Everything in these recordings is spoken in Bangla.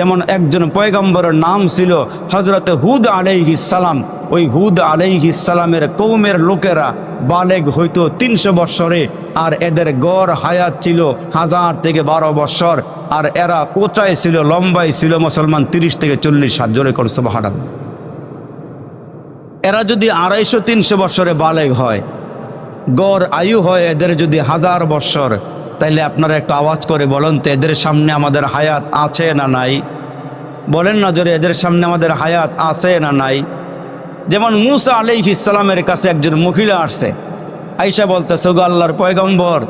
যেমন একজন পয়গম্বরের নাম ছিল হজরত হুদ সালাম। ওই হুদ সালামের কৌমের লোকেরা বালেগ হইতো তিনশো বৎসরে, আর এদের গড় হায়াত ছিল হাজার থেকে বারো বৎসর, আর এরা উঁচাই ছিল, লম্বাই ছিল মুসলমান তিরিশ থেকে চল্লিশ হাত, জোরে করছে বাহারান এরা যদি আড়াইশো তিনশো বৎসরে বালেগ হয়, গড় আয়ু হয় এদের যদি হাজার বৎসর তাইলে আপনারা একটু আওয়াজ করে বলেন তো, এদের সামনে আমাদের হায়াত আছে না নাই? বলেন না জোরে, এদের সামনে আমাদের হায়াত আছে না নাই? যেমন মুসা আলি ইসলামের কাছে একজন মহিলা আসছে আইসা বলতেছে গো আল্লাহর পয়গম্বর,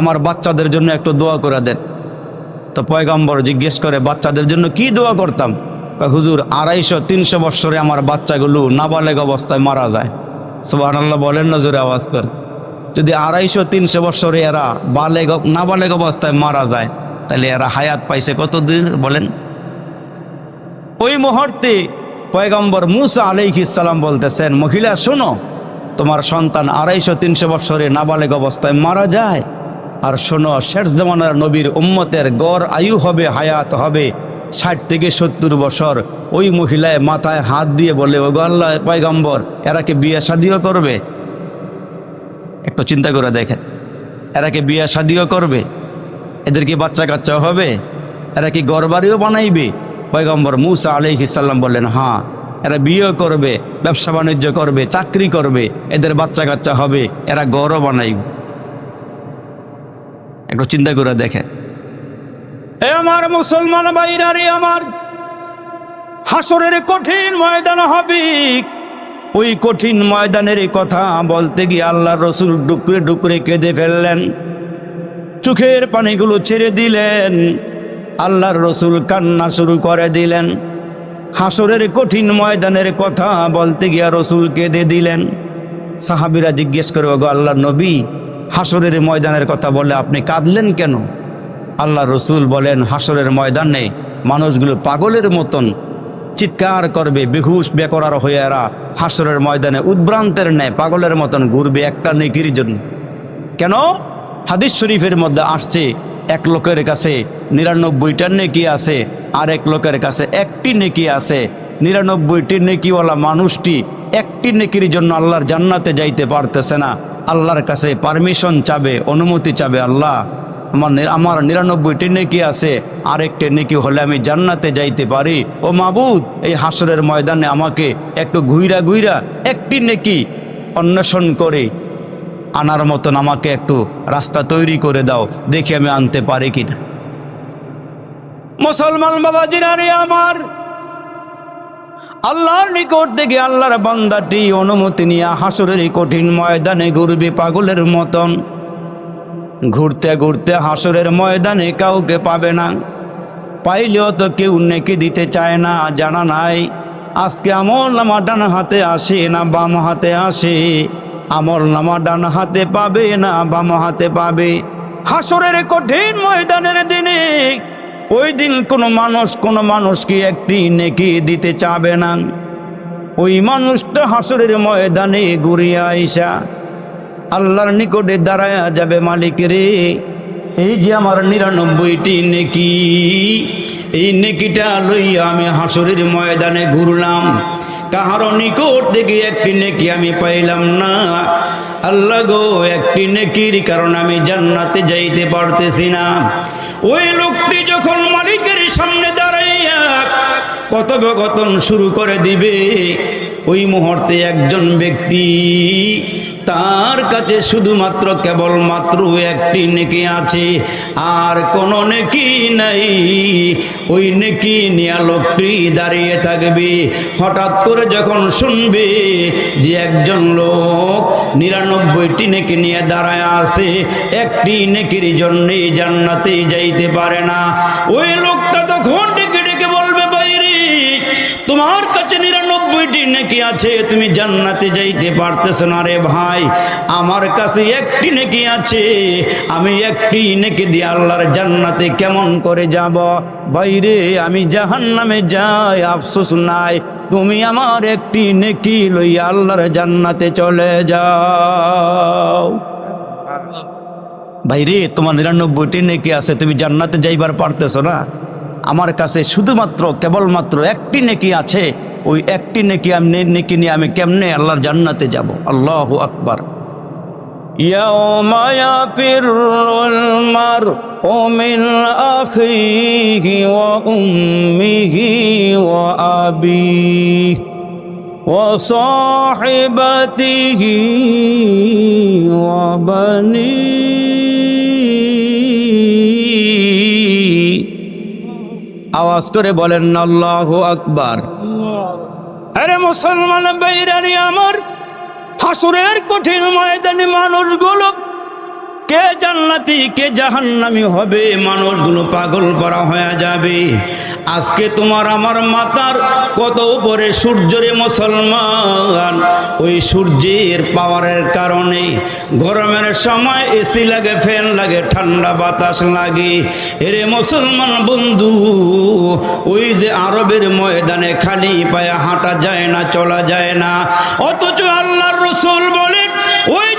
আমার বাচ্চাদের জন্য একটু দোয়া করে দেন। তো পয়গম্বর জিজ্ঞেস করে, বাচ্চাদের জন্য কি দোয়া করতাম? হুজুর, আড়াইশো, তিনশো বৎসরে আমার বাচ্চাগুলো নাবালেগ অবস্থায় মারা যায়। সুবাহ বলেন না জোরে আওয়াজ করে যদি আড়াইশো, তিনশো বৎসরে এরা বালেগ, নাবালেগ অবস্থায় মারা যায়, তাহলে এরা হায়াত পাইছে কতদিন বলেন? ওই মুহূর্তে পয়গম্বর মুসা আলাইহিসাল্লাম বলতেছেন, মহিলা, শোনো, তোমার সন্তান আড়াইশো, তিনশো বৎসরে নাবালেগ অবস্থায় মারা যায়। আর শোনো, শেষ জমানার নবীর উম্মতের গড় আয়ু হবে, হায়াত হবে ষাট থেকে সত্তর বছর। ওই মহিলায় মাথায় হাত দিয়ে বলে ও আল্লাহ, পয়গম্বর, এরা কি বিয়ে শাদিও করবে? একটু চিন্তা করে দেখেন। এরা কি বিয়ে শাদিও করবে? এদের কি বাচ্চা কাচ্চা হবে? এরা কি গড়বাড়িও বানাইবে? পয়গম্বর মুসা আলাইহিসাল্লাম বললেন হ্যাঁ এরা বিয়ে করবে, ব্যবসা বাণিজ্য করবে, চাকরি করবে, এদের বাচ্চা কাচ্চা হবে, এরা গড়ও বানাইবে। একটু চিন্তা করে দেখেন। এ আমার মুসলমান বাইরারে আমার, হাসরের কঠিন ময়দান হবে ওই কঠিন ময়দানের কথা বলতে গিয়ে আল্লাহ রসুল ডুকরে ডুকরে কেঁদে ফেললেন। চোখের পানিগুলো ছেড়ে দিলেন। আল্লাহর রসুল কান্না শুরু করে দিলেন। হাসরের কঠিন ময়দানের কথা বলতে গিয়া রসুল কেঁদে দিলেন। সাহাবিরা জিজ্ঞেস করে গো আল্লাহ নবী, হাসরের ময়দানের কথা বলে আপনি কাঁদলেন কেন? আল্লাহ রসুল বলেন, হাসরের ময়দানে মানুষগুলো পাগলের মতন চিৎকার করবে, বেহুশ, বেকরার হয়ে এরা হাসরের ময়দানে উদ্ভ্রান্তের ন্যায় পাগলের মতন ঘুরবে একটা নেকির জন্য। কেন? হাদিস শরীফের মধ্যে আসছে, এক লোকের কাছে নিরানব্বইটার নেকি আছে আর এক লোকের কাছে একটি নেকি আছে। নিরানব্বইটি নেকিওয়ালা মানুষটি একটি নেকির জন্য আল্লাহর জান্নাতে যাইতে পারতেছে না। আল্লাহর কাছে পারমিশন চাবে, অনুমতি চাবে আল্লাহ। আমার আমার নিরানব্বইটি নেকি আছে, আরেকটি নেকি হলে আমি জান্নাতে যাইতে পারি। ও মাবুদ, এই হাসরের ময়দানে আমাকে একটু ঘুইরা ঘুইরা একটি নেকি অন্বেষণ করে। আনার মতন আমাকে একটু রাস্তা তৈরি করে দাও, দেখি আমি আনতে পারি কিনা। মুসলমান বাবা জিনারে আমার, আল্লাহর নিকট থেকে আল্লাহর বান্দাটি অনুমতি নিয়ে হাসরের কঠিন ময়দানে ঘুরবে পাগলের মতন ঘুরতে ঘুরতে হাসরের ময়দানে কাউকে পাবে না। পাইলেও তো কেউ নেকি দিতে চায় না, জানা নাই। আজকে আমল নামা ডান হাতে আসে না, বাম হাতে আসে। আমল নামা ডান হাতে পাবে না, বাম হাতে পাবে। হাসরের কঠিন ময়দানের দিনে ওই দিন কোনো মানুষ, কোনো মানুষকে একটি নেকি দিতে চাবে না? ওই মানুষটা হাসরের ময়দানে ঘুরিয়া আইসা আল্লাহর নিকটে দাঁড়ায়া যাবে মালিক রে। এই যে আমার নিরানব্বইটি নেকি, এই নেকিটা লইয়া আমি হাসরের ময়দানে ঘুরলাম। কাহারও নিকট থেকে একটি নেকি আমি পাইলাম না। আল্লাহ গো, একটি নেকির কারণ আমি জান্নাতে যাইতে পারতেছি না। ওই লোকটি যখন মালিকের সামনে দাঁড়াইয়া কথোপকথন শুরু করে দিবে, ওই মুহূর্তে একজন ব্যক্তি তার কাছে শুধুমাত্র কেবলমাত্র একটি নেকি আছে। আর কোনো নেকি নাই। ওই নেকি নিয়ে লোকটি দাঁড়িয়ে থাকবে। হঠাৎ করে যখন শুনবে যে একজন লোক নিরানব্বইটি নেকি নিয়ে দাঁড়ায় আছে, একটি নেকির জন্যই জান্নাতে যাইতে পারে না। ওই লোকটা তখন নিরানব্বইটি নাকি আছে? তুমি জান্নাতে যাইতে পারতেছো না রে ভাই। আমার কাছে একটি নাকি আছে। আমি একটি নেকি দিয়ে আল্লাহর জান্নাতে কেমন করে যাব? বাইরে আমি জাহান নামে যাই, আফসোস নাই। তুমি আমার একটি নেকি লইয়া আল্লাহর জান্নাতে চলে যাও। ভাইরে তোমার নিরানব্বইটি নেকি আছে, তুমি জান্নাতে যাইবার পারতেছো না? আমার কাছে শুধুমাত্র কেবলমাত্র একটি নেকি আছে ওই একটি নেকি আমি নেকি নিয়ে আমি কেমনে আল্লাহর জান্নাতে যাব আল্লাহ আকবার يوم يفر المرء من أخيه وأمه وأبيه وصاحبته وبنيه আওয়াজ করে বলেন আল্লাহ আকবার। আরে মুসলমান বাইরারি আমার হাসুরের কঠিন ময়দানে মানুষগুলো কে জান্নাতি, কে জাহান্নামি হবে? মানুষগুলো পাগল করা হয়ে যাবে। আজকে তোমার আমার মাতার কত উপরে সূর্যরে মুসলমান। ওই সূর্যের পাওয়ারের কারণে গরমের সময় এসি লাগে, ফ্যান লাগে, ঠান্ডা বাতাস লাগে। এরে মুসলমান বন্ধু, ওই যে আরবের ময়দানে খালি পায়ে হাঁটা যায় না, চলা যায় না। অথচ আল্লাহর রসুল বলেন, ওই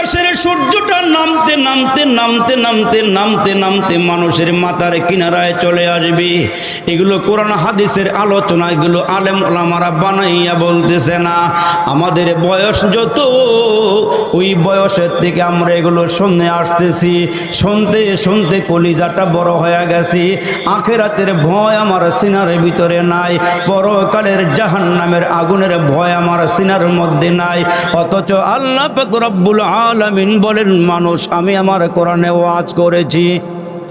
আকাশের সূর্যটা নামতে নামতে নামতে নামতে নামতে নামতে মানুষের মাথার কিনারায় চলে আসবে। এগুলো কোরআন হাদিসের আলোচনা, এগুলো আলেম ওলামারা বানাইয়া বলতেছে না। আমাদের বয়স যত, ওই বয়সের থেকে আমরা এগুলো শুনে আসতেছি। শুনতে শুনতে কলিজাটা বড় হয়ে গেছি। আখেরাতের ভয় আমার সিনার ভিতরে নাই। পরকালের জাহান নামের আগুনের ভয় আমার সিনার মধ্যে নাই। অথচ আল্লাহ রব্বুল আলামিন বলেন মানুষ আমি আমার কোরআনে ওয়াজ করেছি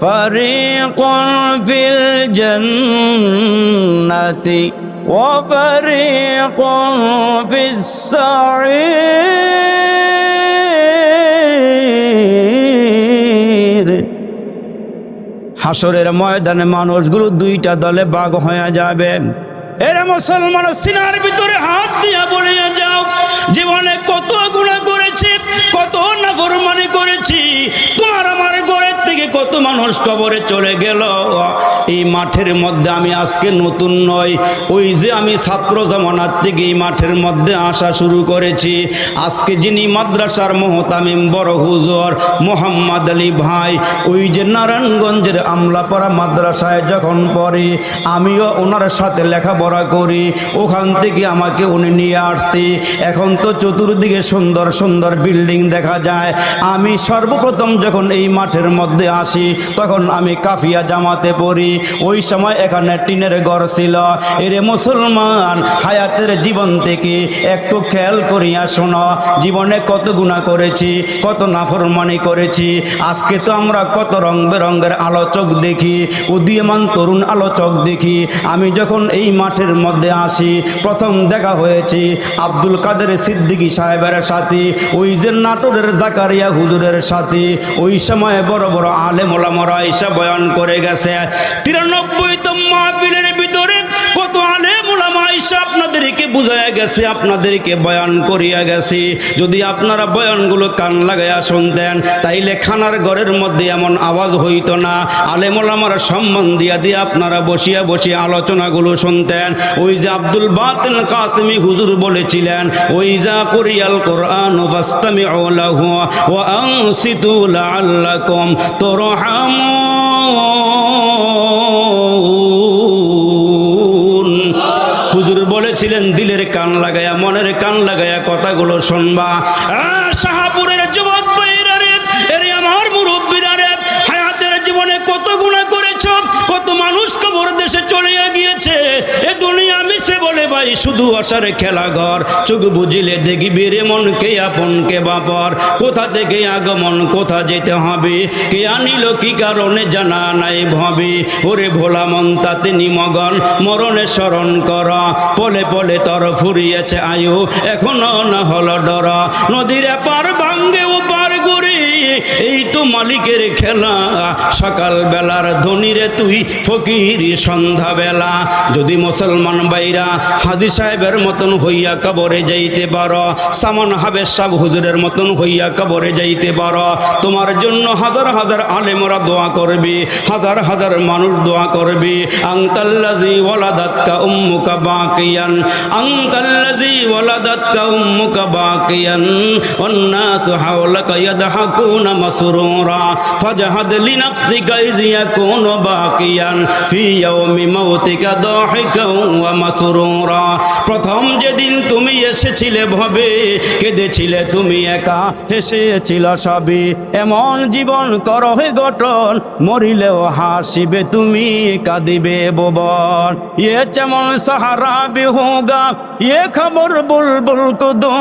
ফারিকুন ফিল জান্নাতি وفريق في السعير হাসরের ময়দানে মানুষগুলো দুইটা দলে বাঘ হয়ে যাবে এরা মুসলমান সিনার ভিতরে হাত দিয়া বলিয়া যাও জীবনে কত গুণা করেছি কত নাফরমানি করেছি তোমার আমার ঘরের থেকে কত মানুষ কবরে চলে গেল। এই মাঠের মধ্যে আমি আজকে নতুন নয়। ওই যে আমি ছাত্র জমানার থেকে এই মাঠের মধ্যে আসা শুরু করেছি। আজকে যিনি মাদ্রাসার মহতামিম বড় হুজুর মোহাম্মদ আলী ভাই, ওই যে নারায়ণগঞ্জের আমলাপাড়া মাদ্রাসায় যখন পড়ে, আমিও ওনার সাথে লেখাপড়া করি। ওখান থেকে আমাকে উনি নিয়ে আসছি। এখন তো চতুর্দিকে সুন্দর সুন্দর বিল্ডিং দেখা যায়। আমি সর্বপ্রথম যখন এই মাঠের মধ্যে আসি, তখন আমি কাফিয়া জামাতে পড়ি। ওই সময় এখানে টিনের ঘর ছিল। এরে মুসলমান, হায়াতের জীবন থেকে একটু খেয়াল করিয়া শোনো। জীবনে কত গুণা করেছি, কত নাফরমানি করেছি। আজকে তো আমরা কত রং বেরঙ্গের আলোচক দেখি, উদীয়মান তরুণ আলোচক দেখি। আমি যখন এই মাঠের মধ্যে আসি, প্রথম দেখা হয়েছি আব্দুল কাদের সিদ্দিকী সাহেবের সাথে, ওই যে নাটোরের জাকারিয়া হুজুরের সাথে। ওই সময় বড় বড় আলেম ওলামরা এসে বয়ান করে গেছে তিরানব্বই তো মাহফিলের ভিতরে কত আলেম ওলামা এসে আপনাদেরকে বুঝাইয়া গেছে, আপনাদেরকে বয়ান করিয়া গেছে। যদি আপনারা বয়ানগুলো কান লাগাইয়া শুনতেন, তাইলে খানার ঘরের মধ্যে এমন আওয়াজ হইতো না। আলেম ওলামার সম্মান দিয়া দিয়ে আপনারা বসিয়া বসিয়া আলোচনাগুলো শুনতেন। ওই যে আব্দুল বাতিল কাসমি হুজুর বলেছিলেন, ওই যা করিয়াল কোরআন বাস্তামি লাহু ওয়া আনসিতু লাআল্লাকুম তুরহামুন। বলেছিলেন দিলের কান লাগায়া মনের কান লাগায়া কথাগুলো শুনবা। শুধু আসার খেলা ঘর। চোখ বুঝিলে দেখবি রে মন কে আপন কে বাপর। কোথা থেকে আগমন, কোথা যেতে হবে? কে আনিল, কি কারণে জানা নাই ভাবে? ওরে ভোলা মন, তাতে নিমগন, মরণে স্মরণ কর। পলে পলে তর ফুরিয়েছে আয়ু, এখনও না হলো ডর। নদীর পার ভাঙ্গে গুরি এই তো মালিকের খেলা। সকালবেলার ধনীরে তুই ফকির সন্ধ্যাবেলা। যদি মুসলমান বাইরা হাজি সাহেবের মতন হইয়া কবরে যাইতে পারো, সামন হাবের সাহ হুজুরের মতন হইয়া কবরে যাইতে পারো, তোমার জন্য হাজার হাজার আলেমরা দোয়া করবে, হাজার হাজার মানুষ দোয়া করবে। আংতাল্লাজি ওয়ালাদাতকা উম্মুকা বাকিয়ান আংতাল্লাজি ওয়ালাদাতকা উম্মুকা বাকিয়ান। ওয়ান্নাসু مسرورا فاجهد لنفسك إذ يكون باقيا في يوم موتك ضاحكا ومسرورا প্রথম যেদিন তুমি এসেছিলে ভবে কেঁদেছিলে তুমি একা হেসেছিল সবই এমন জীবন করো হে গঠন মরিলেও হাসিবে তুমি কাঁদিবে ভুবন ইয়ে যেমন সাহারা বিহুগা ইয়ে খবর বুলবুল কুদো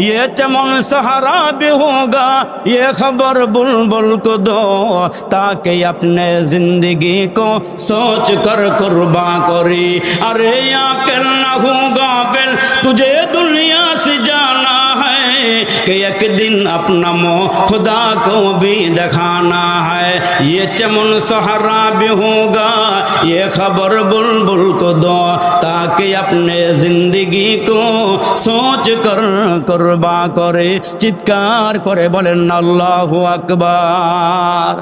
ये चमन सहारा भी होगा, ये खबर बुलबुल को दो, ताकि अपने ज़िंदगी को सोच कर कुर्बा करी। अरे या फिर न होगा फिर तुझे दुनिया से जाना कि एक दिन अपना मोह खुदा को भी दिखाना है ये चमन सहारा भी होगा ये खबर बुलबुल को दो ताकि अपने जिंदगी को सोच कर कुर्बा करे চিৎকার করে বলেন আল্লাহু আকবার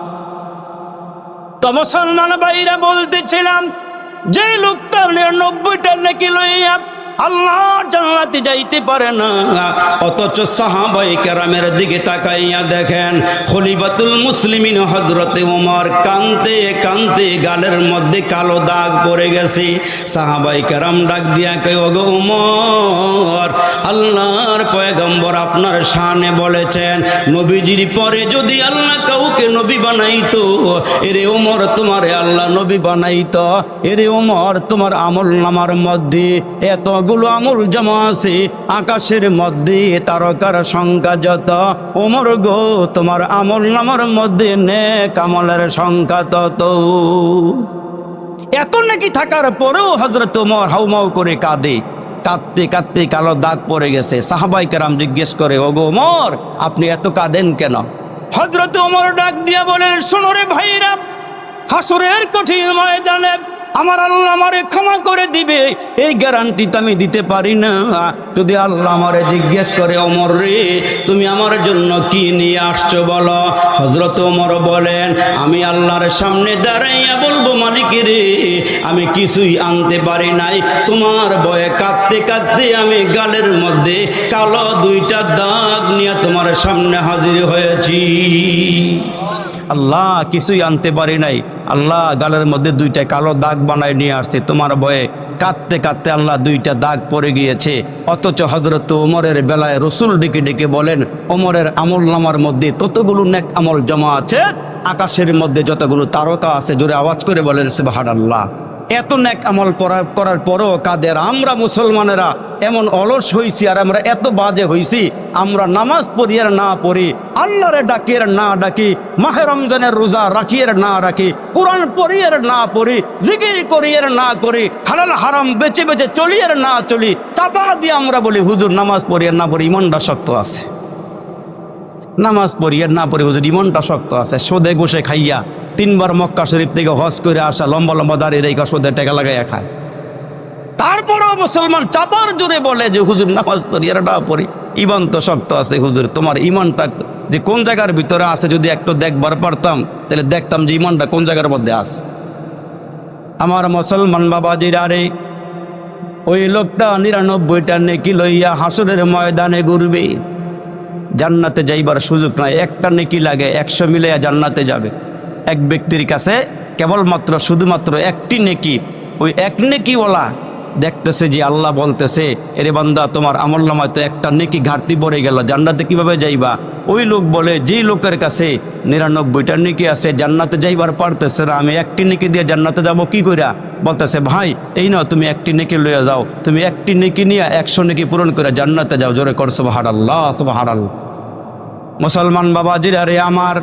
তো মুসলমান ভাইরা বলতেছিলাম যে লোকটা নিরানব্বইটা নাকি লইয়া আল্লাহ জান্নাতে যাইতে পারে না। অথচ সাহাবাই কেরামের দিকে তাকাইয়া দেখেন, খলিফাতুল মুসলিমিন হজরতে ওমর কান্তে কান্তে গালের মধ্যে কালো দাগ পড়ে গেছে। সাহাবাই কেরাম ডাক দিয়া কেউ গো উমর, আল্লাহর পয়গম্বর আপনার শানে বলেছেন, নবীজির পরে যদি আল্লাহ কাউকে নবী বানাইতো, এরে ওমর তোমারে আল্লাহ নবী বানাইতো, এরে ওমর তোমার আমল নামার মধ্যে এতগুলো আমল জমা আছে আকাশের মধ্যে তারকার সংখ্যা যত। ওমর গো, তোমার আমল নামার মধ্যে নেক আমলের সংখ্যা তত। এত নাকি থাকার পরেও হজরত ওমর হাউমাউ করে কাঁদে। কাঁদতে কাঁদতে কালো দাগ পড়ে গেছে। সাহাবাই কেরাম জিজ্ঞেস করে, ওগো ওমর, আপনি এত কাঁদেন কেন? হজরত ওমর ডাক দিয়া বলেন, শোনো রে ভাইরা, হাসরের কঠিন ময়দানে আমার আল্লাহ আমারে ক্ষমা করে দিবে। এই গ্যারান্টি তো আমি দিতে পারি না। যদি আল্লাহ আমারে জিজ্ঞেস করে, অমর রে, তুমি আমার জন্য কি নিয়ে আসছো বলো? হজরত ওমর বলেন, আমি আল্লাহর সামনে দাঁড়াইয়া বলব, মালিক রে, আমি কিছুই আনতে পারি নাই। তোমার বয়ে কাঁদতে কাঁদতে আমি গালের মধ্যে কালো দুইটা দাগ নিয়ে তোমার সামনে হাজির হয়েছি। আল্লাহ কিছুই আনতে পারি নাই। আল্লাহ গালের মধ্যে দুইটা কালো দাগ বানায় নিয়ে আসছে। তোমার ভয়ে কাঁদতে কাঁদতে আল্লাহ দুইটা দাগ পড়ে গিয়েছে। অথচ হজরত ওমরের বেলায় রসুল ডেকে ডেকে বলেন, ওমরের আমল নামার মধ্যে ততগুলো নেক আমল জমা আছে। আকাশের মধ্যে যতগুলো তারকা আছে, জোরে আওয়াজ করে বলেন সে সুবাহান আল্লাহ এত নেক আমল করার করার পরও কাদের? আমরা মুসলমানেরা এমন অলস হইছি আর আমরা এত বাজে হইছি, আমরা নামাজ পড়ি আর না পড়ি, আল্লাহরে ডাকি আর না ডাকি, মাহে রমজানের রোজা রাখি আর না রাখি, কোরআন পড়ি আর না পড়ি, জিকির করি আর না করি, হালাল হারাম বেঁচে বেঁচে চলি আর না চলি, চাপা দিয়ে আমরা বলি, হুজুর, নামাজ পড়ি আর না পড়ি, ইমনটা শক্ত আছে। নামাজ পড়ি আর না পড়ি, হুজুর, ইমনটা শক্ত আছে, সোদে বসে খাইয়া তিনবার মক্কা শরীফ থেকে হজ করে আসা লম্বা লম্বা দাঁড়িয়ে রেখা সোদে টেকা লাগাইয়া খায়। তারপরেও মুসলমান চাপার জোরে বলে যে, হুজুর, নামাজ পড়ি না পড়ি। ইমান তো শক্ত আছে, হুজুর। তোমার ইমানটা যে কোন জায়গার ভিতরে আছে, যদি একটু দেখবার পারতাম, তাহলে দেখতাম যে ইমানটা কোন জায়গার মধ্যে আছে। আমার মুসলমান বাবাজিরা রে, ওই লোকটা নিরানব্বইটা নেকি লইয়া হাসরের ময়দানে ঘুরবে। জান্নাতে যাইবার সুযোগ নাই। একটা নেকি লাগে, একশো মিলে জান্নাতে যাবে। এক ব্যক্তির কাছে কেবলমাত্র, শুধুমাত্র একটি নেকি, ওই এক নেকিওয়ালা দেখতেছে যে আল্লাহ বলতেছে, এরে বান্দা, তোমার আমল নামায় তো একটা নেকি ঘাটতি পড়ে গেল, জান্নাতে কীভাবে যাইবা? ওই লোক বলে, যেই লোকের কাছে নিরানব্বইটা নেকি আছে, জান্নাতে যাইবার পারতেছে না, আমি একটি নেকি দিয়ে জান্নাতে যাব কি কইরা? বলতেছে, ভাই, এই না তুমি একটি নেকি লইয়া যাও, তুমি একটি নেকি নিয়ে একশো নেকি পূরণ করে জান্নাতে যাও। জোরে করছ হার আল্লাহ হার আল্লাহ মুসলমান বাবাজিরা রে আমার,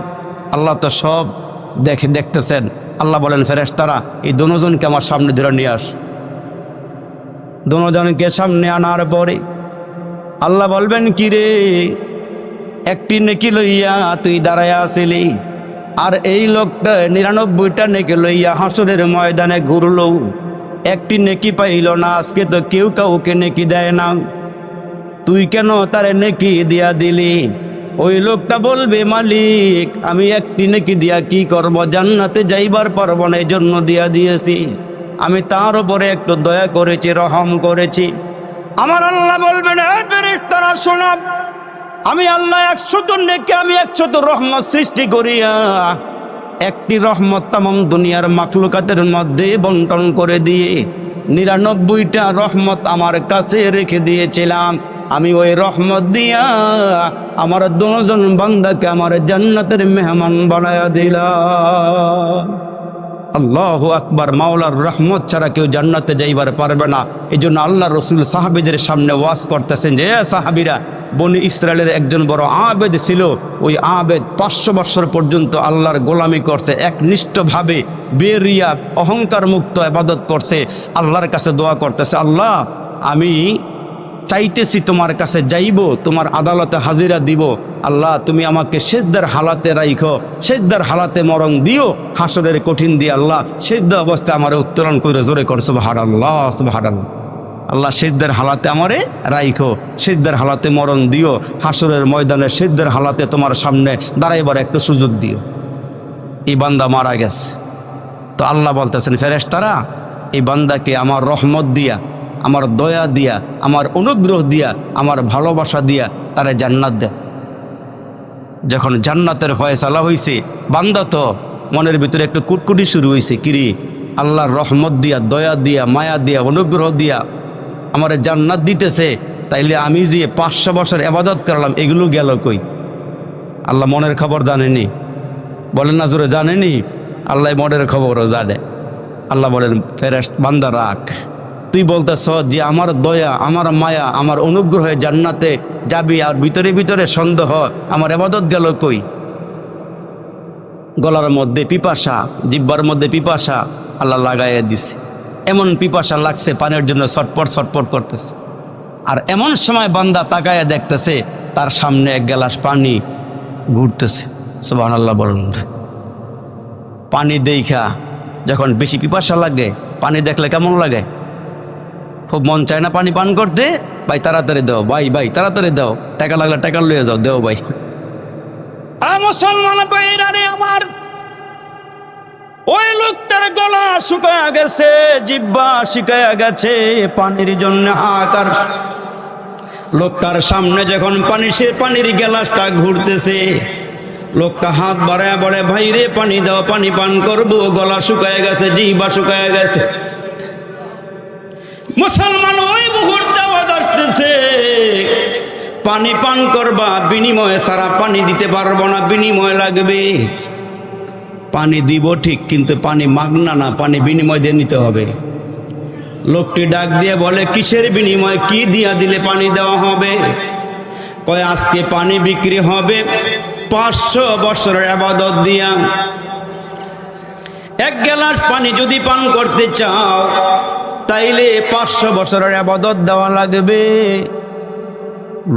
আল্লাহ তো সব দেখে দেখতেছেন। আল্লাহ বলেন ফেরেস তারা এই দুজনকে আমার সামনে ধরে নিয়ে আস। দুজনকে সামনে আনার পরে আল্লাহ বলবেন, কি রে? একটি নেকি লইয়া তুই দাঁড়ায় আসিলি আর এই লোকটা নিরানব্বইটা নেকি লইয়া হাসুরের ময়দানে ঘুরলো। একটি নেকি পাইল না, আজকে তো কেউ কাউকে নেকি দেয় না। তুই কেন তারে নেকি দিয়া দিলি? ওই লোকটা বলবে, মালিক, আমি একটি নাকি দিয়া কি করব? জান্নাতে যাইবার পারব না এই জন্য দিয়া দিয়েছি। আমি তার উপরে একটু দয়া করেছি, রহম করেছি। আমার আল্লাহ বলবেন তারা শোনাব আমি আল্লাহ একশো নেকে, আমি একশো তো রহমত সৃষ্টি করিয়া একটি রহমত তামাম দুনিয়ার মাখলুকাতের মধ্যে বন্টন করে দিয়ে নিরানব্বইটা রহমত আমার কাছে রেখে দিয়েছিলাম। আমি ওই রহমত দিয়া আমার দুজন বান্দাকে আমার জান্নাতের মেহমান বানায়া দিলাম। আল্লাহ আকবার, মাওলার রহমত ছাড়া কেউ জান্নাতে যাইবার পারবে না। এই জন্য আল্লাহ রসুল সাহাবিদের সামনে ওয়াজ করতেছেন যে সাহাবিরা, বনি ইসরায়েলের একজন বড় আবেদ ছিল। ওই আবেদ পাঁচশো বৎসর পর্যন্ত আল্লাহর গোলামি করছে, একনিষ্ঠভাবে বেরিয়া অহংকার মুক্ত আবাদত করছে। আল্লাহর কাছে দোয়া করতেছে, আল্লাহ, আমি চাইতেছি তোমার কাছে যাইব, তোমার আদালতে হাজিরা দিব। আল্লাহ, তুমি আমাকে সেজদার হালাতে রাইখো, সেজদার হালাতে মরণ দিও, হাসরের কঠিন দিয়ে আল্লাহ সেজদা অবস্থায় আমার উত্তোলন করে জোরে করছ ভাড় আল্লাহ ভাড় আল্লাহ সেজদার হালাতে আমারে রাইখো, সেজদার হালাতে মরণ দিও, হাসরের ময়দানে সেজদার হালাতে তোমার সামনে দাঁড়াইবার একটু সুযোগ দিও। এই বান্দা মারা গেছে। তো আল্লাহ বলতেছেন ফেরেশ তারা এই বান্দাকে আমার রহমত দিয়া আমার দয়া দিয়া, আমার অনুগ্রহ দিয়া, আমার ভালোবাসা দিয়া তারা জান্নাত দেয় যখন জান্নাতের ফয়সালা হয়েছে বান্দা তো মনের ভিতরে একটু কুটকুটি শুরু হয়েছে কিরি, আল্লাহর রহমত দিয়া, দয়া দিয়া, মায়া দিয়া, অনুগ্রহ দিয়া আমার জান্নাত দিতেছে, তাইলে আমি যে পাঁচশো বছর এবাদত করলাম, এগুলো গেল কই? আল্লাহ মনের খবর জানেনি। বলেন না জোরে, জানেনি? আল্লাহ মনের খবরও জানে। আল্লাহ বলেন ফেরেস বান্দা রাখ। তুই বলতেছ যে আমার দয়া, আমার মায়া, আমার অনুগ্রহে জান্নাতে যাবি আর ভিতরে ভিতরে সন্দেহ, আমার এবাদত গেল কই? গলার মধ্যে পিপাসা, জিব্বার মধ্যে পিপাসা আল্লাহ লাগাইয়া দিছে। এমন পিপাসা লাগছে পানের জন্য ছটপট ছটপট করতেছে। আর এমন সময় বান্দা তাকায়া দেখতেছে, তার সামনে এক গ্লাস পানি ঘুরতেছে। সুবাহ আল্লাহ বলেন পানি দেখা যখন বেশি পিপাসা লাগে, পানি দেখলে কেমন লাগে? খুব মন চায় না পানি পান করতে, ভাই তাড়াতাড়ি দাও, ভাই ভাই, তাড়াতাড়ি দাও, টাকা লাগলে টাকা লইয়ে যাও, দেও, ভাই। মুসলমান রে আমার, ওই লোকটার গলা শুকায়া গেছে, জিব্বা শুকায়া গেছে, পানির জন্য হাকার লোকটার সামনে যখন পানি, সে পানির গ্লাসটা ঘুরতেছে, লোকটা হাত বাড়ায় বলে, ভাই রে, পানি দাও, পানি পান করব, গলা শুকায় গেছে জিবা শুকায় গেছে। মুসলমান ওই মুহূর্তে আওয়াজ আসতেছে। পানি পান করবা, বিনিময়ে সারা পানি দিতে পারব না, বিনিময় লাগবে। পানি দিব ঠিক, কিন্তু পানি মাগনা না, পানি বিনিময় দিয়ে নিতে হবে। লোকটি ডাক দিয়ে বলে, কিসের বিনিময়? কি দিয়া দিলে পানি দেওয়া হবে? কয়, আজকে পানি বিক্রি হবে পাঁচশো বছরের আবাদত দিয়া। এক গ্লাস পানি যদি পান করতে চাও তাইলে পাঁচশো বছরের আবাদত দেওয়া লাগবে।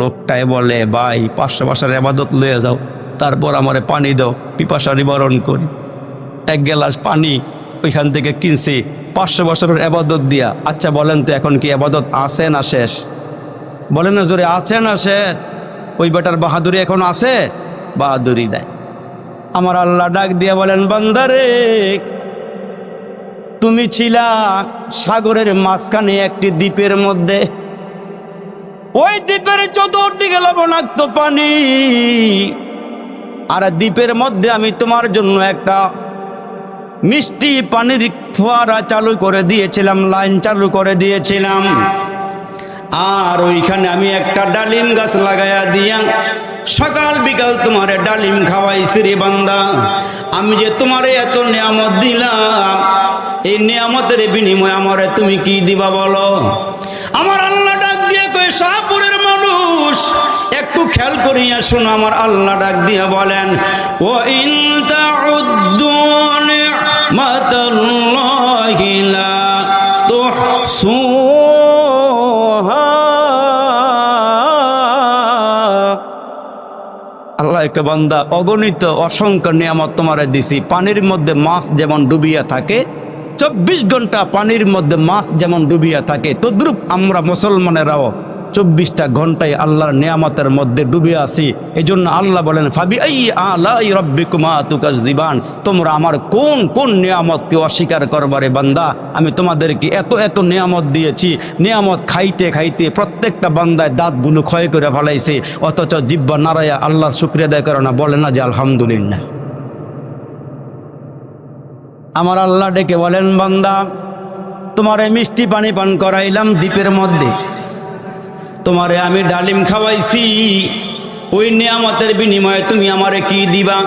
লোকটাই বলে, ভাই, পাঁচশো বছরের আবাদত লয়ে যাও, তারপর আমারে পানি দাও, পিপাসা নিবারণ করি। এক গ্লাস পানি ওইখান থেকে কিনছি, পাঁচশো বছরের আবাদত দিয়া। আচ্ছা বলেন তো, এখন কি আবাদত আছে না শেষ? বলেন না, জোরে, আছে না শেষ? ওই বেটার বাহাদুরি এখন আছে? বাহাদুরি নাই। আমার আল্লাহ ডাক দিয়া বলেন, বান্দারে তুমি ছিলা সাগরের মাঝখানে একটি দ্বীপের মধ্যে। ওই দ্বীপের চতুর্দিকে লবণাক্ত পানি। আর দ্বীপের মধ্যে আমি তোমার জন্য একটা মিষ্টি পানির ফোয়ারা চালু করে দিয়েছিলাম, লাইন চালু করে দিয়েছিলাম। আর ওইখানে আমি একটা ডালিম গাছ লাগাইয়া দিয়া সকাল বিকাল তোমার ডালিম খাওয়াই রে বান্দা আমি যে তোমারে এত নিয়ামত দিলাম এই নিয়ামতের বিনিময়ে আমারে তুমি কি দিবা বলো? আমার আল্লাহ ডাক দিয়ে কই শাহপুরের মানুষ, একটু খেয়াল করিয়া শোনো। আমার আল্লাহ ডাক দিয়ে বলেন ও ইন তাউদ্দু নি'মাতাল্লাহি লা তুহসুহা। আল্লাহ কে বান্দা, অগণিত অসংখ্য নিয়ামত তোমারে দিছি। পানির মধ্যে মাছ যেমন ডুবিয়া থাকে চব্বিশ ঘণ্টা পানির মধ্যে মাছ যেমন ডুবিয়া থাকে, তদ্রুপ আমরা মুসলমানেরাও চব্বিশটা ঘন্টায় আল্লাহর নিয়ামতের মধ্যে ডুবে আসি এই জন্য আল্লাহ বলেন ফাবি আই আলাই রব্বিকুমা তুকা জীবান তোমরা আমার কোন কোন নিয়ামতকে অস্বীকার করবারে বান্দা? আমি তোমাদেরকে এত এত নিয়ামত দিয়েছি। নিয়ামত খাইতে খাইতে প্রত্যেকটা বান্দায় দাঁতগুলো ক্ষয় করে ফেলাইছে। অথচ জিব্বা নারায়া আল্লাহর শুক্রিয়া দেয় করে না, বলে না যে আলহামদুলিল্লাহ। আমার আল্লাহ ডেকে বলেন, বান্দা, তোমারে মিষ্টি পানি পান করাইলাম দ্বীপের মধ্যে। তোমারে আমি ডালিম খাওয়াইছি। ওই নিয়ামতের বিনিময়ে তুমি আমারে কি দিবা?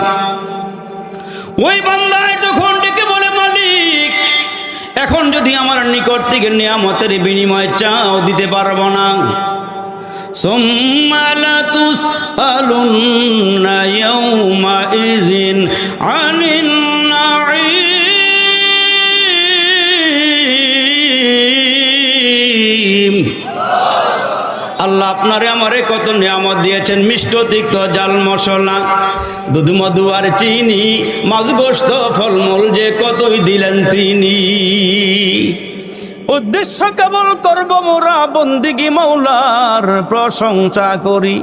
ওই বান্দা তখন ডেকে বলে, মালিক, এখন যদি আমার নিকট থেকে নিয়ামতের বিনিময়ে চাও, দিতে পারব না। সোমালুস আলুন আনিল আল্লাহ আপনারে আমারে কত নিয়ামত দিয়েছেন, মিষ্ট তিক্ত জাল মশলা দুধ মধু আর চিনি, মাছ গোস্ত, ফলমূল যে কতই দিলেন তিনি। উদ্দেশ্য কেবল করব মোরা বন্দিগি মৌলার প্রশংসা করি।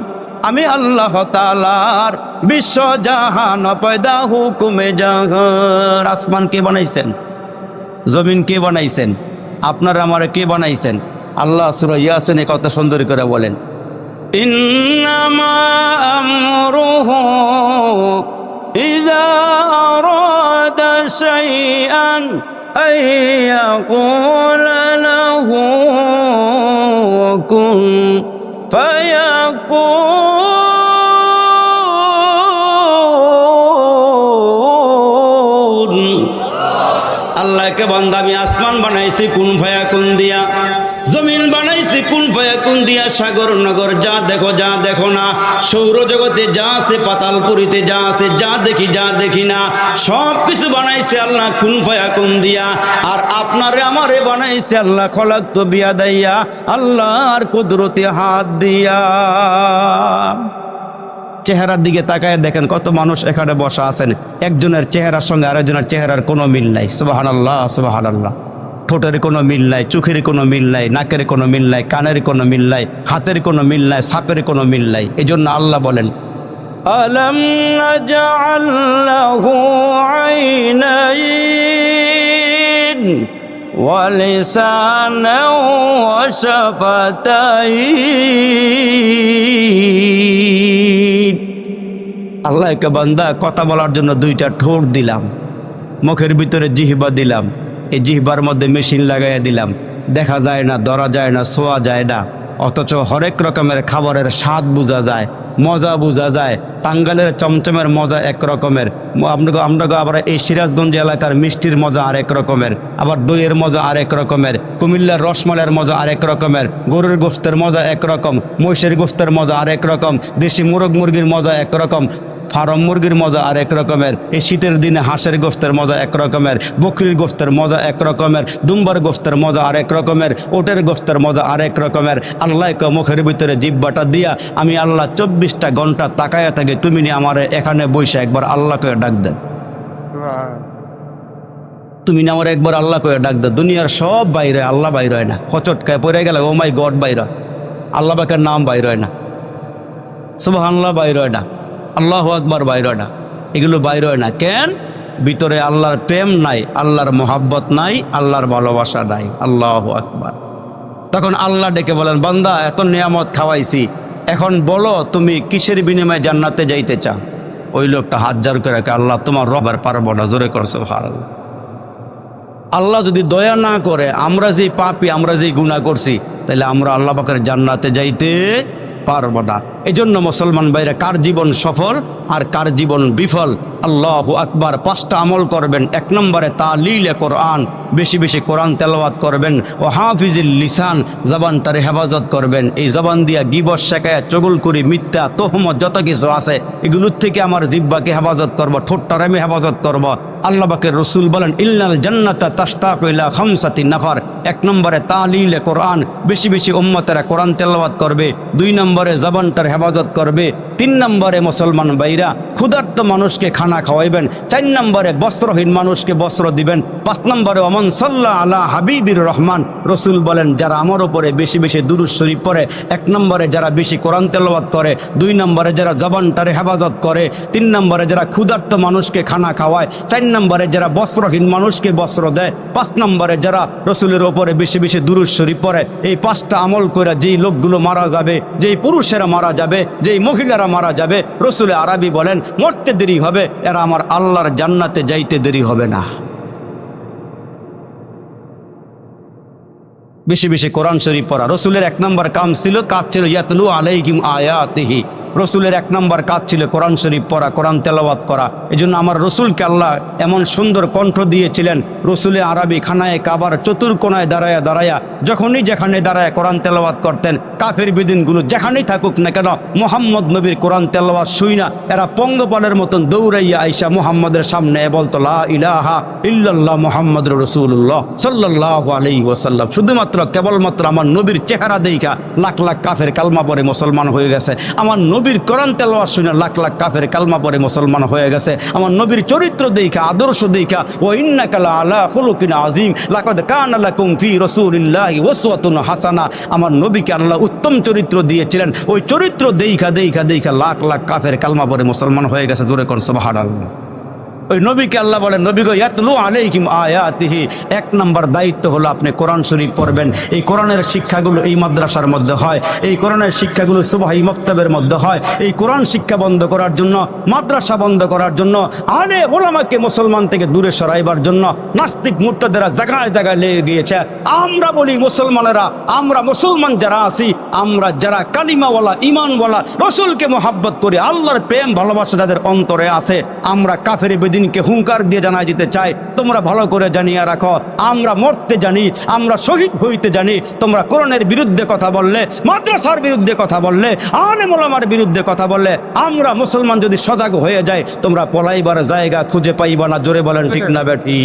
আমি আল্লাহ তালার বিশ্ব জাহান পয়দা হুকুমে জাহার আসমান কে বানাইছেন? জমিন কে বানাইছেন? আপনারা আমার কে বানাইছেন? আল্লাহ সুর ইয়াসেন এই কথা সুন্দর করে বলেন কুন আল্লাহকে বন্ধ আমি আসমান বানাইছি, কোন ভয়া কোন দিয়া। জমিন বানাইছি, কোন ভায়া কোন দিয়া সাগর, নগর, যা দেখো যা দেখো না। সৌরজগতে যা আছে, পাতালপুরিতে যা আছে, যা দেখি যা দেখি না। সব কিছু বানাইছে আল্লাহ, কোন ভায়া কোন দিয়া। আর আপনারে আমারে বানাইছে আল্লাহ, খলাক তো বিয়া দাইয়া আল্লাহর কুদরতে হাত দিয়া। চেহারার দিকে তাকায় দেখেন, কত মানুষ এখানে বসা আছেন। একজনের চেহারার সঙ্গে আরেকজনের চেহারার কোনো মিল নাই। সুবাহান আল্লাহ সুবাহান আল্লাহ ঠোঁটের কোনো মিল নাই চোখের কোনো মিল নাই নাকের কোনো মিল নাই কানের কোনো মিল নাই হাতের কোনো মিল নাই সাপের কোনো মিল নাই এই জন্য আল্লাহ বলেন আলম নাজআল্লাহু আইনাইন ولسانا وشفتين আল্লাহ কে বান্দা কথা বলার জন্য দুইটা ঠোঁট দিলাম মুখের ভিতরে জিহবা দিলাম এই জিহবার মধ্যে মেশিন লাগাইয়া দিলাম। দেখা যায় না, ধরা যায় না ছোঁয়া যায় না। অথচ হরেক রকমের খাবারের স্বাদ বোঝা যায়, মজা বোঝা যায়, টাঙ্গালের চমচমের মজা এক রকমের। আপনাকে আমরা আবার এই সিরাজগঞ্জ এলাকার মিষ্টির মজা আরেক রকমের, আবার দইয়ের মজা আরেক রকমের, কুমিল্লার রসমালের মজা আরেক রকমের, গরুর গোস্তের মজা এক রকম, মহিষের গোস্তের মজা আরেক রকম, দেশি মুরগ মুরগির মজা এক রকম। ফার্ম মুরগির মজা আরেক রকমের। এই শীতের দিনে হাঁসের গোস্তের মজা এক রকমের, বকরির গোস্তের মজা এক রকমের, দুম্বার গোস্তের মজা আর এক রকমের, ওটের গোস্তের মজা আর এক রকমের। আল্লাহ মুখের ভিতরে জিব্বাটা দিয়া আমি আল্লাহ চব্বিশটা ঘণ্টা তাকায়া থাকি তুমি নিয়ে আমার এখানে বসে একবার আল্লাহকে ডাক দেন তুমি না আমার একবার আল্লাহ করে ডাক দে। দুনিয়ার সব বাইরে আল্লাহ বাইর হয় না। হচটকায় পড়ে গেলে, ও মাই গড বাইর আল্লাহ বাকের নাম বাইর হয় না। সুবাহ আল্লাহ বাইর হয় না। আল্লাহ আকবার বাইর না। এগুলো বাইর হয় না। কেন? ভিতরে আল্লাহর প্রেম নাই, আল্লাহর মোহাব্বত নাই, আল্লাহর ভালোবাসা নাই। আল্লাহ আকবার। তখন আল্লাহ ডেকে বলেন, বান্দা, এত নিয়ামত খাওয়াইছি। এখন বলো, তুমি কিসের বিনিময়ে জান্নাতে যাইতে চাও? ওই লোকটা হাত জার করে আল্লাহ, তোমার রবার পারব না। জোরে করছে ভালো আল্লাহ যদি দয়া না করে, আমরা যেই পাপি, আমরা যেই গুণা করছি তাহলে আমরা আল্লাহ পাকের জান্নাতে যাইতে পারব না। এই জন্য মুসলমান ভাইরা, কার জীবন সফল আর কার জীবন বিফল? আল্লাহ আকবার, পাঁচটা আমল করবেন। এক নম্বরে তা লিলে কোরআন, বেশি বেশি কোরআন তেলাওয়াত করবেন। ও হাফিজিল লিসান, জবানটারে হেফাজত করবেন। এই জবান দিয়া গিবস শেখায় চগুল করি মিথ্যা, তোহমত যত কিছু আছে, এগুলোর থেকে আমার জিব্বাকে হেফাজত করব, ঠোঁটটার আমি হেফাজত করব। আল্লাহ বাকের রসুল বলেন ইল্লাল জান্নাতা তাস্তা কইলা খামসাতি নাফার। এক নম্বরে তালিলে কোরআন, বেশি বেশি উম্মতেরা কোরআন তেলাওয়াত করবে। দুই নম্বরে জবানটার হেফাজত করবে। তিন নম্বরে মুসলমান বাইরা ক্ষুধার্ত মানুষকে খানা খাওয়াইবেন, চার নম্বরে বস্ত্রহীন মানুষকে বস্ত্র দিবেন, পাঁচ নম্বরে অমন সাল্লাহ আলা হাবিবির রহমান, রসুল বলেন, যারা আমার ওপরে বেশি বেশি দুরুজ শরীফ পড়ে, এক নম্বরে যারা বেশি কোরআন তেলাওয়াত করে, দুই নম্বরে যারা জবানটারে হেফাজত করে, তিন নম্বরে যারা ক্ষুধার্ত মানুষকে খানা খাওয়ায়, চার নম্বরে যারা বস্ত্রহীন মানুষকে বস্ত্র দেয়, পাঁচ নম্বরে যারা রসুলের ওপরে বেশি বেশি দুরুজ শরীফ পড়ে, এই পাঁচটা আমল করে যেই লোকগুলো মারা যাবে, যেই পুরুষেরা মারা যাবে, যেই মহিলারা মারা যাবে। রসুলে আরবি বলেন, মরতে দেরি হবে, এরা আমার আল্লাহর জান্নাতে যাইতে দেরি হবে না। বেশি বেশি কোরআন শরীফ পড়া। রসুলের এক নম্বর কাম ছিল, কাজ ছিল, ইয়াতলু আলাইহিম আয়াতিহি। রসুলের এক নম্বর কাজ ছিল কোরআন শরীফ পড়া, কোরআন তেলাওয়াত করা। এই জন্য আমার রসুলকে আল্লাহ এমন সুন্দর কণ্ঠ দিয়েছিলেন, রসুলে আরবি খানায় কাবার চতুর্কোনায় দাঁড়ায়া দাঁড়ায়া, যখনই যেখানে দাঁড়ায় কোরআন তেলাওয়াত করতেন, কাফের বিদিনগুলো যেখানেই থাকুক না কেন, মোহাম্মদ নবীর কোরআন তেলাওয়াত শুই না, এরা পঙ্গপালের মতন দৌড়াইয়া আইসা মোহাম্মদের সামনে বলতো ইলাহা ইল্লাল্লাহ মোহাম্মদ রসুল্লাহ সাল্লাহ আলাই ওসাল্লাম শুধুমাত্র কেবলমাত্র আমার নবীর চেহারা দেইখা লাখ লাখ কাফের কালমা পরে মুসলমান হয়ে গেছে। আমার নবীর কোরআন তেলোয়া শুনে লাখ লাখ কাফের কালমা পরে মুসলমান হয়ে গেছে। আমার নবীর চরিত্র দেখা, আদর্শ দেখা ও ইন্নাকালা আলা খুলুকিন আজিম লাকদ কান আল্লাহ কুমফি রাসূলিল্লাহি ওসুয়াতুন হাসানা। আমার নবীকে আল্লাহ উত্তম চরিত্র দিয়েছিলেন। ওই চরিত্র দেখা দেখা দেখা লাখ লাখ কাফের কালমা পরে মুসলমান হয়ে গেছে। জোরে কোন সুবহানাল্লাহ। ওই নবীকে আল্লাহ বলেন, নবী গো, ইয়াতলু আলাইহিম আয়াতিহি। এক নম্বর দায়িত্ব হলো আপনি কোরআন শরীফ পড়বেন। এই কোরআনের শিক্ষাগুলো এই মাদ্রাসার মধ্যে হয়, এই কোরআনের শিক্ষাগুলো সুবাহি মক্তবের মধ্যে হয়। এই কোরআন শিক্ষা বন্ধ করার জন্য, মাদ্রাসা বন্ধ করার জন্য, আলে ওলামাকে মুসলমান থেকে দূরে সরাইবার জন্য নাস্তিক মুর্তাদেরা জায়গায় জায়গায় লেগে গিয়েছে। আমরা বলি মুসলমানেরা, আমরা মুসলমান যারা আছি আমরা যারা কালিমাওয়ালা ইমানওয়ালা রসুলকে মোহাব্বত করি, আল্লাহর প্রেম, ভালোবাসা যাদের অন্তরে আছে, আমরা কাফের বেদিনকে হুঙ্কার দিয়ে জানাই দিতে চাই, তোমরা ভালো করে জানিয়ে রাখো, আমরা মরতে জানি, আমরা শহীদ হইতে জানি, তোমরা কোরআনের বিরুদ্ধে কথা বললে, মাদ্রাসার বিরুদ্ধে কথা বললে আনে মোলামার বিরুদ্ধে কথা বললে, আমরা মুসলমান যদি সজাগ হয়ে যায় তোমরা পলাইবার জায়গা খুঁজে পাইবা না, জোরে বলেন ঠিক না, বেঠি।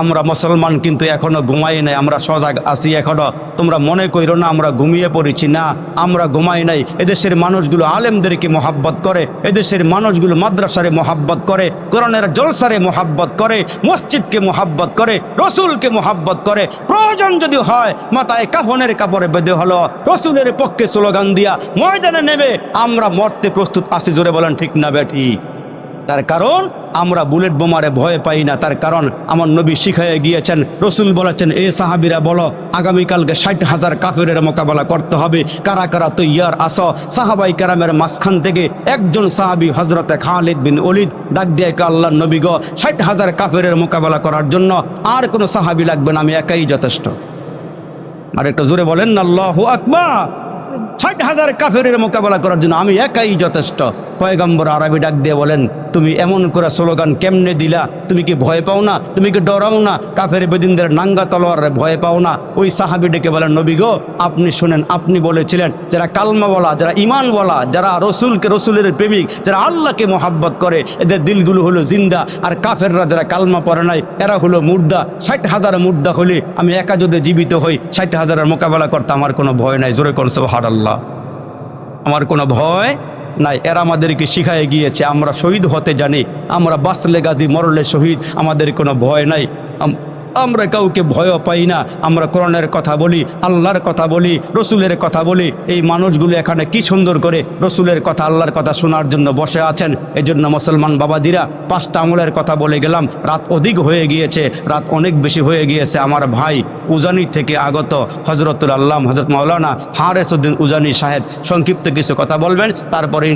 আমরা মুসলমান কিন্তু এখনও ঘুমাই নাই, আমরা সজাগ আছি এখনও। তোমরা মনে করো না, আমরা ঘুমিয়ে পড়েছি না, আমরা ঘুমাই নাই। এদেশের মানুষগুলো আলেমদেরকে মোহাব্বত করে, এদেশের মানুষগুলো মাদ্রাসারে মোহাব্বত করে, কোরআনের জলসারে মোহাব্বত করে, মসজিদকে মোহাব্বত করে, রসুলকে মোহাব্বত করে। প্রয়োজন যদি হয়, মাথায় কাফনের কাপড়ে বেঁধে হলো, রসুলের পক্ষে স্লোগান দিয়া ময়দানে নেবে আমরা মরতে প্রস্তুত আছি, জোরে বলেন ঠিক না বেঠি। তার কারণ আমরা বুলেট বোমারে ভয় পাই না। তার কারণ আমার নবী শিখাইয়ে গিয়েছেন, রসুল বলেছেন, এ সাহাবিরা, বলো, আগামীকালকে ষাট হাজার কাফেরের মোকাবেলা করতে হবে। কারা কারা তৈয়ার আস সাহাবাই কারামের মাঝখান থেকে একজন সাহাবি হজরতে খালিদ বিন অলিদ ডাক দিয়ে আল্লাহ নবী গ, ষাট হাজার কাফেরের মোকাবেলা করার জন্য আর কোনো সাহাবি লাগবে না, আমি একাই যথেষ্ট। আর একটু জোরে বলেন, আল্লাহ আকবার। ষাট হাজার কাফেরের মোকাবেলা করার জন্য আমি একাই যথেষ্ট। পয়গম্বর আরবি ডাক দিয়ে বলেন, তুমি এমন করে স্লোগান কেমনে দিলা? তুমি কি ভয় পাও না? তুমি কি ডরাও না? কাফের বেদিনদের নাঙ্গা তলোয়ারে ভয় পাও না? ওই সাহাবি ডেকে বলেন, নবী গো, আপনি শোনেন, আপনি বলেছিলেন, যারা কালমা বলা, যারা ইমান বলা, যারা রসুলকে রসুলের প্রেমিক, যারা আল্লাহকে মোহাব্বত করে, এদের দিলগুলো হলো জিন্দা। আর কাফেররা যারা কালমা পড়ে নাই, এরা হলো মুর্দা। ষাট হাজার মুর্দা হলে আমি একা যদি জীবিত হই, ষাট হাজারের মোকাবেলা করতে আমার কোনো ভয় নাই। জোরে হার আল্লাহ আমার কোনো ভয় নাই। এরা আমাদেরকে শিখায় গিয়েছে, আমরা শহীদ হতে জানি। আমরা বাঁচলে গাজী, মরলে শহীদ, আমাদের কোনো ভয় নাই। আমরা কাউকে ভয়ও পাই না। আমরা কোরআনের কথা বলি, আল্লাহর কথা বলি, রসুলের কথা বলি। এই মানুষগুলো এখানে কি সুন্দর করে রসুলের কথা, আল্লাহর কথা শোনার জন্য বসে আছেন। এই জন্য মুসলমান বাবাজিরা, পাঁচটা আমলের কথা বলে গেলাম। রাত অধিক হয়ে গিয়েছে, রাত অনেক বেশি হয়ে গিয়েছে আমার ভাই উজানি থেকে আগত হজরতুল আল্লাহ হজরত মাওলানা হারেসুদ্দিন উজানি সাহেব। সংক্ষিপ্ত কিছু কথা বলবেন, তারপরে